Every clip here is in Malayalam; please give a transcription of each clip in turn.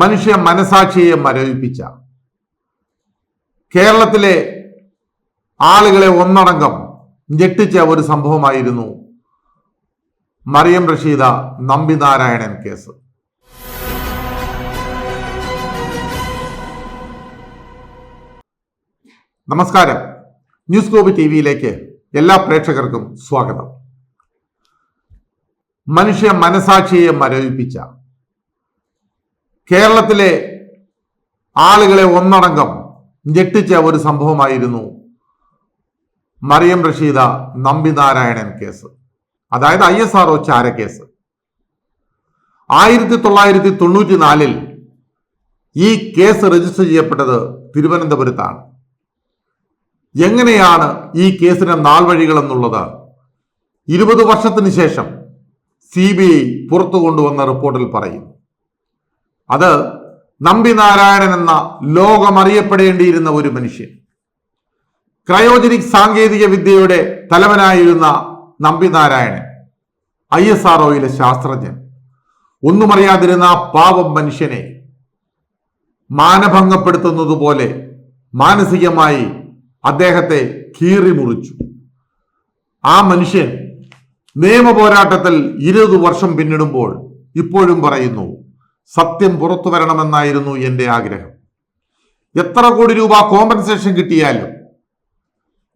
മനുഷ്യ മനസാക്ഷിയെ മരവിപ്പിച്ച കേരളത്തിലെ ആളുകളെ ഒന്നടങ്കം ഞെട്ടിച്ച ഒരു സംഭവമായിരുന്നു മറിയം റഷീദ നമ്പിനാരായണൻ കേസ്. നമസ്കാരം. ന്യൂസ് ഗ്ലോബ് ടി വിയിലേക്ക് എല്ലാ പ്രേക്ഷകർക്കും സ്വാഗതം. മനുഷ്യ മനസാക്ഷിയെ മരവിപ്പിച്ച കേരളത്തിലെ ആളുകളെ ഒന്നടങ്കം ഞെട്ടിച്ച ഒരു സംഭവമായിരുന്നു മറിയം റഷീദ നമ്പി നാരായണൻ കേസ്. അതായത് ഐ എസ് ആർ ഒ ചാരക്കേസ് ആയിരത്തി തൊള്ളായിരത്തി തൊണ്ണൂറ്റി നാലിൽ ഈ കേസ് രജിസ്റ്റർ ചെയ്യപ്പെട്ടത് തിരുവനന്തപുരത്താണ്. എങ്ങനെയാണ് ഈ കേസിന്റെ നാൾ വഴികൾ എന്നുള്ളത്? ഇരുപത് വർഷത്തിന് ശേഷം സി ബി ഐ പുറത്തു കൊണ്ടുവന്ന റിപ്പോർട്ടിൽ പറയുന്നു. അത് നമ്പി നാരായണൻ എന്ന ലോകമറിയപ്പെടേണ്ടിയിരുന്ന ഒരു മനുഷ്യൻ. ക്രയോജനിക് സാങ്കേതിക വിദ്യയുടെ തലവനായിരുന്ന Nambi Narayanan I S R ഒയിലെ ശാസ്ത്രജ്ഞൻ. ഒന്നും അറിയാതിരുന്ന പാവം മനുഷ്യനെ മാനഭംഗപ്പെടുത്തുന്നത് പോലെ മാനസികമായി അദ്ദേഹത്തെ കീറി മുറിച്ചു ആ മനുഷ്യൻ നിയമ പോരാട്ടത്തിൽ ഇരുപത് വർഷം പിന്നിടുമ്പോൾ ഇപ്പോഴും പറയുന്നു സത്യം പുറത്തു വരണമെന്നായിരുന്നു എന്റെ ആഗ്രഹം. എത്ര കോടി രൂപ കോമ്പൻസേഷൻ കിട്ടിയാലും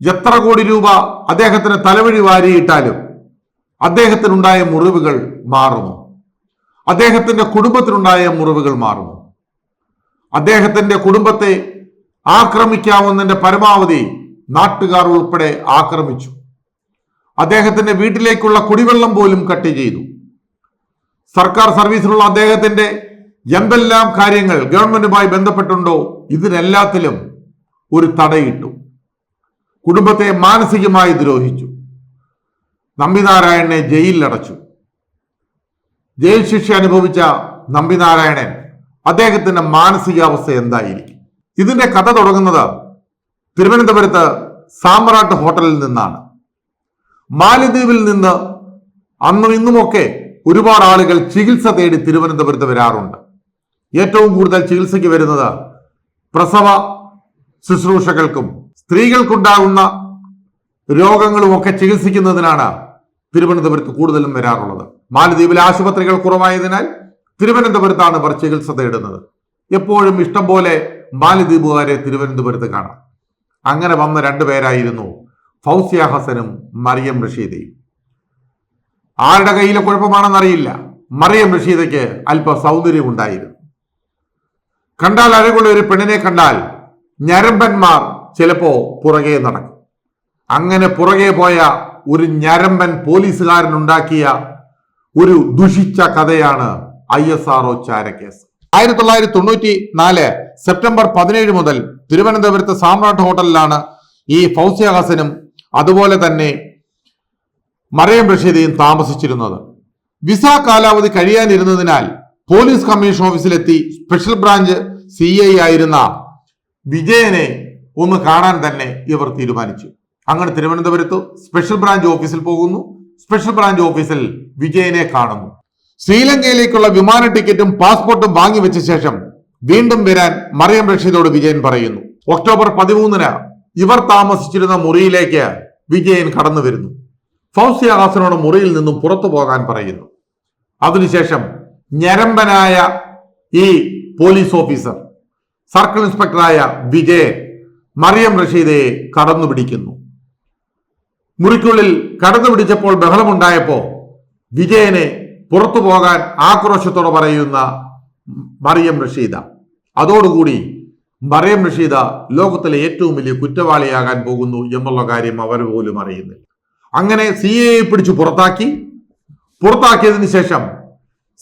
എത്ര കോടി രൂപ അദ്ദേഹത്തിന് തലവഴി വാരിയിട്ടാലും അദ്ദേഹത്തിനുണ്ടായ മുറിവുകൾ മാറുമോ അദ്ദേഹത്തിന്റെ കുടുംബത്തിനുണ്ടായ മുറിവുകൾ മാറുമോ അദ്ദേഹത്തിന്റെ കുടുംബത്തെ ആക്രമിക്കാവുന്നതിന്റെ പരമാവധി നാട്ടുകാർ ഉൾപ്പെടെ ആക്രമിച്ചു. അദ്ദേഹത്തിന്റെ വീട്ടിലേക്കുള്ള കുടിവെള്ളം പോലും കട്ട് ചെയ്തു. സർക്കാർ സർവീസിലുള്ള അദ്ദേഹത്തിന്റെ എന്തെല്ലാം കാര്യങ്ങൾ ഗവൺമെന്റുമായി ബന്ധപ്പെട്ടുണ്ടോ ഇതിനെല്ലാത്തിലും ഒരു തടയിട്ടു. കുടുംബത്തെ മാനസികമായി ദ്രോഹിച്ചു. നമ്പിനാരായണനെ ജയിലിലടച്ചു. ജയിൽ ശിക്ഷ അനുഭവിച്ച നമ്പിനാരായണൻ അദ്ദേഹത്തിന്റെ മാനസികാവസ്ഥ എന്തായിരിക്കും? ഇതിന്റെ കഥ തുടങ്ങുന്നത് തിരുവനന്തപുരത്ത് സാമ്രാട്ട് ഹോട്ടലിൽ നിന്നാണ്. മാലിദ്വീപിൽ നിന്ന് അന്നും ഇന്നുമൊക്കെ ഒരുപാട് ആളുകൾ ചികിത്സ തേടി തിരുവനന്തപുരത്ത് വരാറുണ്ട്. ഏറ്റവും കൂടുതൽ ചികിത്സയ്ക്ക് വരുന്നത് പ്രസവ ശുശ്രൂഷകൾക്കും സ്ത്രീകൾക്കുണ്ടാകുന്ന രോഗങ്ങളുമൊക്കെ ചികിത്സിക്കുന്നതിനാണ് തിരുവനന്തപുരത്ത് കൂടുതലും വരാറുള്ളത്. മാലദ്വീപിലെ ആശുപത്രികൾ കുറവായതിനാൽ തിരുവനന്തപുരത്താണ് ഇവർ ചികിത്സ തേടുന്നത്. എപ്പോഴും ഇഷ്ടം പോലെ മാലദ്വീപുകാരെ തിരുവനന്തപുരത്ത് കാണാം. അങ്ങനെ വന്ന രണ്ടുപേരായിരുന്നു ഫൗസിയ ഹസനും മറിയം റഷീദയും. ആരുടെ കയ്യിലെ കുഴപ്പമാണെന്നറിയില്ല. മറിയം റഷീദയ്ക്ക് അല്പ സൗന്ദര്യം ഉണ്ടായിരുന്നു കണ്ടാൽ അഴകുള്ള ഒരു പെണ്ണിനെ കണ്ടാൽ ഞരമ്പന്മാർ ചിലപ്പോ പുറകെ നടക്കും. അങ്ങനെ പുറകെ പോയ ഒരു ഞരമ്പൻ പോലീസുകാരൻ ഉണ്ടാക്കിയ ഒരു ദുഷിച്ച കഥയാണ് ഐ എസ് ആർ ഒ ചാരക്കേസ്. ആയിരത്തി തൊള്ളായിരത്തി തൊണ്ണൂറ്റി നാല് സെപ്റ്റംബർ പതിനേഴ് മുതൽ തിരുവനന്തപുരത്ത് സാമ്രാട്ട് ഹോട്ടലിലാണ് ഈ ഫൗസിയ ഹസനും അതുപോലെ തന്നെ മറിയം റഷീദയും താമസിച്ചിരുന്നത്. വിസ കാലാവധി കഴിയാനിരുന്നതിനാൽ പോലീസ് കമ്മീഷൻ ഓഫീസിലെത്തി സ്പെഷ്യൽ ബ്രാഞ്ച് സി ഐ ആയിരുന്ന വിജയനെ ഒന്ന് കാണാൻ തന്നെ ഇവർ തീരുമാനിച്ചു. അങ്ങനെ തിരുവനന്തപുരത്ത് സ്പെഷ്യൽ ബ്രാഞ്ച് ഓഫീസിൽ പോകുന്നു. സ്പെഷ്യൽ ബ്രാഞ്ച് ഓഫീസിൽ വിജയനെ കാണുന്നു. ശ്രീലങ്കയിലേക്കുള്ള വിമാന ടിക്കറ്റും പാസ്പോർട്ടും വാങ്ങിവെച്ച ശേഷം വീണ്ടും വരാൻ മറിയം റഷീദോട് വിജയൻ പറയുന്നു. ഒക്ടോബർ പതിമൂന്നിന് ഇവർ താമസിച്ചിരുന്ന മുറിയിലേക്ക് വിജയൻ കടന്നു വരുന്നു ഫൗസിയ ഹാസനോട് മുറിയിൽ നിന്നും പുറത്തു പോകാൻ പറയുന്നു. അതിനുശേഷം ഞരമ്പനായ ഈ പോലീസ് ഓഫീസർ സർക്കിൾ ഇൻസ്പെക്ടറായ വിജയൻ മറിയം റഷീദയെ കടന്നു പിടിക്കുന്നു. മുറിക്കുള്ളിൽ കടന്നു പിടിച്ചപ്പോൾ ബഹളമുണ്ടായപ്പോൾ വിജയനെ പുറത്തു പോകാൻ ആക്രോശത്തോടെ പറയുന്ന മറിയം റഷീദ. അതോടുകൂടി മറിയം റഷീദ ലോകത്തിലെ ഏറ്റവും വലിയ കുറ്റവാളിയാകാൻ പോകുന്നു എന്നുള്ള കാര്യം അവർ പോലും അറിയുന്നില്ല. അങ്ങനെ സി എ പിടിച്ചു പുറത്താക്കി. പുറത്താക്കിയതിന് ശേഷം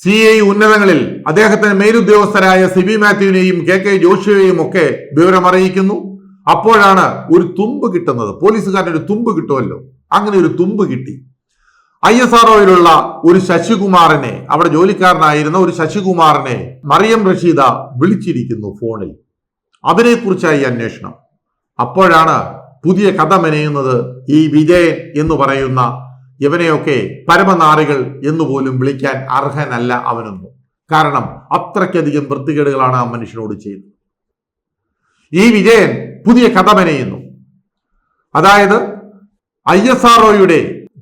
സി ഐ ഉന്നതങ്ങളിൽ അദ്ദേഹത്തിന് മേലുദ്യോഗസ്ഥരായ സി ബി മാത്യുവിനെയും കെ കെ ജോഷിയെയും ഒക്കെ വിവരം അറിയിക്കുന്നു. അപ്പോഴാണ് ഒരു തുമ്പ് കിട്ടുന്നത്. പോലീസുകാരൻ ഒരു തുമ്പ് കിട്ടുമല്ലോ. അങ്ങനെ ഒരു തുമ്പ് കിട്ടി. ഐ എസ് ആർ ഒയിലുള്ള ഒരു ശശികുമാറിനെ അവിടെ ജോലിക്കാരനായിരുന്ന ഒരു ശശികുമാറിനെ മറിയം റഷീദ വിളിച്ചിരിക്കുന്നു ഫോണിൽ. അതിനെക്കുറിച്ചായി അന്വേഷണം. അപ്പോഴാണ് പുതിയ കഥ മെനയുന്നത് ഈ വിജയൻ എന്ന് പറയുന്ന ഇവനെയൊക്കെ പരമനാറികൾ എന്നുപോലും വിളിക്കാൻ അർഹനല്ല അവനൊന്നും. കാരണം അത്രയ്ക്കധികം വൃത്തികേടുകളാണ് ആ മനുഷ്യനോട് ചെയ്തത് ഈ വിജയൻ പുതിയ കഥ മെനയുന്നു. അതായത് ഐ എസ് ആർ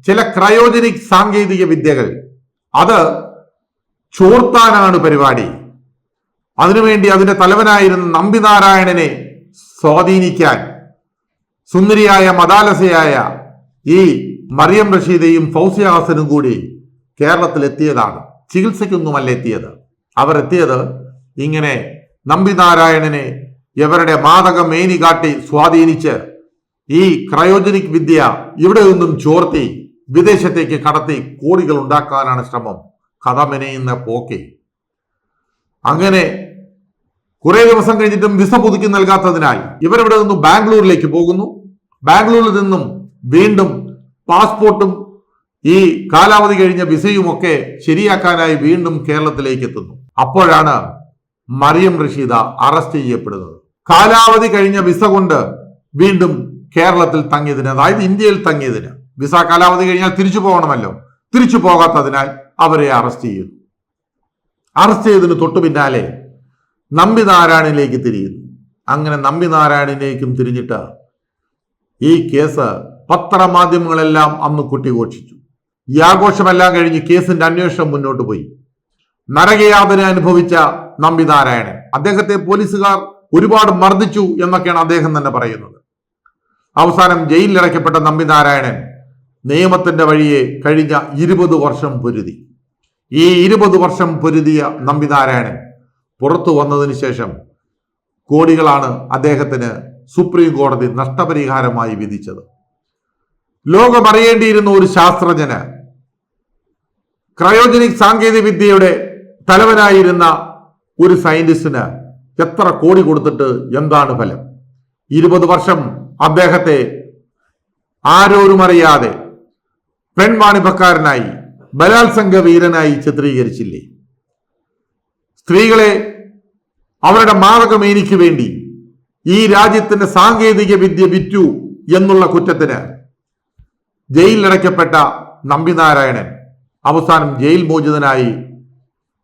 ചില ക്രയോജനിക് സാങ്കേതിക വിദ്യകൾ അത് ചോർത്താനാണ് പരിപാടി. അതിനുവേണ്ടി അതിന്റെ തലവനായിരുന്ന നമ്പിനാരായണനെ സ്വാധീനിക്കാൻ സുന്ദരിയായ മദാലസയായ ഈ മറിയം റഷീദയും ഫൗസിയ ഹാസനും കൂടി കേരളത്തിൽ എത്തിയതാണ് ചികിത്സയ്ക്കൊന്നുമല്ല എത്തിയത്. അവർ എത്തിയത് ഇങ്ങനെ നമ്പിനാരായണനെ ഇവരുടെ മാതക മേനി കാട്ടി സ്വാധീനിച്ച് ഈ ക്രയോജനിക് വിദ്യ ഇവിടെ നിന്നും ചോർത്തി വിദേശത്തേക്ക് കടത്തി കോടികൾ ഉണ്ടാക്കാനാണ് ശ്രമം. കഥ മെനയുന്ന പോക്കെ. അങ്ങനെ കുറെ ദിവസം കഴിഞ്ഞിട്ടും വിസ പുതുക്കി നൽകാത്തതിനാൽ ഇവരിവിടെ നിന്ന് ബാംഗ്ലൂരിലേക്ക് പോകുന്നു. ബാംഗ്ലൂരിൽ നിന്നും വീണ്ടും പാസ്പോർട്ടും ഈ കാലാവധി കഴിഞ്ഞ വിസയും ഒക്കെ ശരിയാക്കാനായി വീണ്ടും കേരളത്തിലേക്ക് എത്തുന്നു. അപ്പോഴാണ് മറിയം റഷീദ അറസ്റ്റ് ചെയ്യപ്പെടുന്നത്. കാലാവധി കഴിഞ്ഞ വിസ കൊണ്ട് വീണ്ടും കേരളത്തിൽ തങ്ങിയതിന് അതായത് ഇന്ത്യയിൽ തങ്ങിയതിന്. വിസ കാലാവധി കഴിഞ്ഞാൽ തിരിച്ചു പോകണമല്ലോ. തിരിച്ചു പോകാത്തതിനാൽ അവരെ അറസ്റ്റ് ചെയ്യുന്നു അറസ്റ്റ് ചെയ്തതിന് തൊട്ടു പിന്നാലെ നമ്പി നാരായണിലേക്ക് തിരിയുന്നു. അങ്ങനെ നമ്പി നാരായണിലേക്കും തിരിഞ്ഞിട്ട് ഈ കേസ് പത്രമാധ്യമങ്ങളെല്ലാം അന്ന് കുട്ടിഘോഷിച്ചു. ഈ ആഘോഷമെല്ലാം കഴിഞ്ഞ് കേസിന്റെ അന്വേഷണം മുന്നോട്ട് പോയി. നരകയാതന അനുഭവിച്ച നമ്പിനാരായണൻ അദ്ദേഹത്തെ പോലീസുകാർ ഒരുപാട് മർദ്ദിച്ചു എന്നൊക്കെയാണ് അദ്ദേഹം തന്നെ പറയുന്നത്. അവസാനം ജയിലിലടയ്ക്കപ്പെട്ട നമ്പിനാരായണൻ നിയമത്തിന്റെ വഴിയെ കഴിഞ്ഞ ഇരുപത് വർഷം പൊരുതി. ഈ ഇരുപത് വർഷം പൊരുതിയ നമ്പിനാരായണൻ പുറത്തു വന്നതിന് ശേഷം കോടികളാണ് അദ്ദേഹത്തിന് സുപ്രീം കോടതി നഷ്ടപരിഹാരമായി വിധിച്ചത്. ലോകമറിയേണ്ടിയിരുന്ന ഒരു ശാസ്ത്രജ്ഞന് ക്രയോജനിക് സാങ്കേതിക വിദ്യയുടെ തലവനായിരുന്ന ഒരു സയന്റിസ്റ്റിന് എത്ര കോടി കൊടുത്തിട്ട് എന്താണ് ഫലം? ഇരുപത് വർഷം അദ്ദേഹത്തെ ആരോരും അറിയാതെ പെൺവാണിഭക്കാരനായി ബലാത്സംഗ വീരനായി ചിത്രീകരിച്ചില്ലേ? സ്ത്രീകളെ അവരുടെ മാതകമേനിക്ക് വേണ്ടി ഈ രാജ്യത്തിന്റെ സാങ്കേതിക വിദ്യ വിറ്റു എന്നുള്ള കുറ്റത്തിന് ജയിലിലടയ്ക്കപ്പെട്ട നമ്പിനാരായണൻ അവസാനം ജയിൽ മോചിതനായി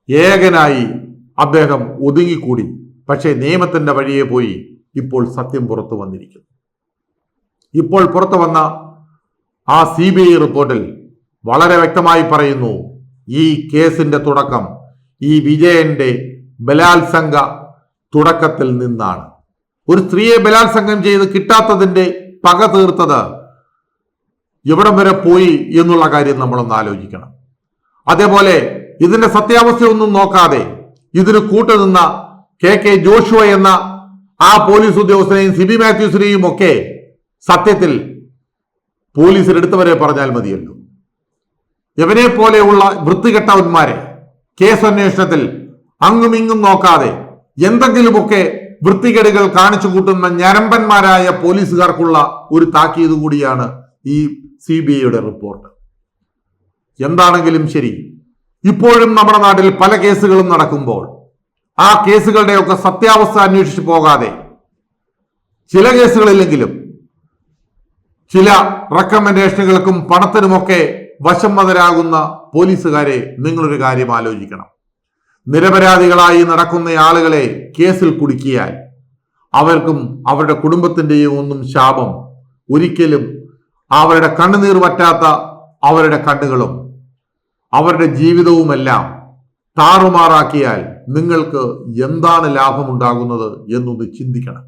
ഏകനായി അദ്ദേഹം ഒതുങ്ങിക്കൂടി. പക്ഷേ നിയമത്തിന്റെ വഴിയെ പോയി ഇപ്പോൾ സത്യം പുറത്തു വന്നിരിക്കുന്നു. ഇപ്പോൾ പുറത്തു വന്ന ആ സി ബി ഐ റിപ്പോർട്ടിൽ വളരെ വ്യക്തമായി പറയുന്നു ഈ കേസിന്റെ തുടക്കം ഈ വിജയന്റെ ബലാത്സംഗ തുടക്കത്തിൽ നിന്നാണ്. ഒരു സ്ത്രീയെ ബലാത്സംഗം ചെയ്ത് കിട്ടാത്തതിന്റെ പക തീർത്തത് എവിടം വരെ പോയി എന്നുള്ള കാര്യം നമ്മളൊന്ന് ആലോചിക്കണം. അതേപോലെ ഇതിന്റെ സത്യാവസ്ഥയൊന്നും നോക്കാതെ ഇതിന് കൂട്ടുനിന്ന കെ കെ ജോഷുവ എന്ന ആ പോലീസ് ഉദ്യോഗസ്ഥനെയും സിബി മാത്യൂസിനെയും ഒക്കെ സത്യത്തിൽ പോലീസിൽ എടുത്തവരെ പറഞ്ഞാൽ മതിയല്ലോ. ഇവനെ പോലെയുള്ള വൃത്തികെട്ടവന്മാരെ കേസ് അന്വേഷണത്തിൽ അങ്ങും ഇങ്ങും നോക്കാതെ എന്തെങ്കിലുമൊക്കെ വൃത്തികേടുകൾ കാണിച്ചു കൂട്ടുന്ന ഞരമ്പന്മാരായ പോലീസുകാർക്കുള്ള ഒരു താക്കീത് കൂടിയാണ് ഈ സി ബി ഐയുടെ റിപ്പോർട്ട്. എന്താണെങ്കിലും ശരി ഇപ്പോഴും നമ്മുടെ നാട്ടിൽ പല കേസുകളും നടക്കുമ്പോൾ ആ കേസുകളുടെയൊക്കെ സത്യാവസ്ഥ അന്വേഷിച്ചു പോകാതെ ചില കേസുകളില്ലെങ്കിലും ചില റെക്കമെൻഡേഷനുകൾക്കും പണത്തിനുമൊക്കെ വശംവതരാകുന്ന പോലീസുകാരെ നിങ്ങളൊരു കാര്യം ആലോചിക്കണം. നിരപരാധികളായി നടക്കുന്ന ആളുകളെ കേസിൽ കുടുക്കിയാൽ അവർക്കും അവരുടെ കുടുംബത്തിന്റെയും ഒന്നും ശാപം ഒരിക്കലും അവരുടെ കണ്ണുനീർ പറ്റാത്ത അവരുടെ കണ്ണുകളും അവരുടെ ജീവിതവുമെല്ലാം താറുമാറാക്കിയാൽ നിങ്ങൾക്ക് എന്താണ് ലാഭമുണ്ടാകുന്നത് എന്നൊന്ന് ചിന്തിക്കണം.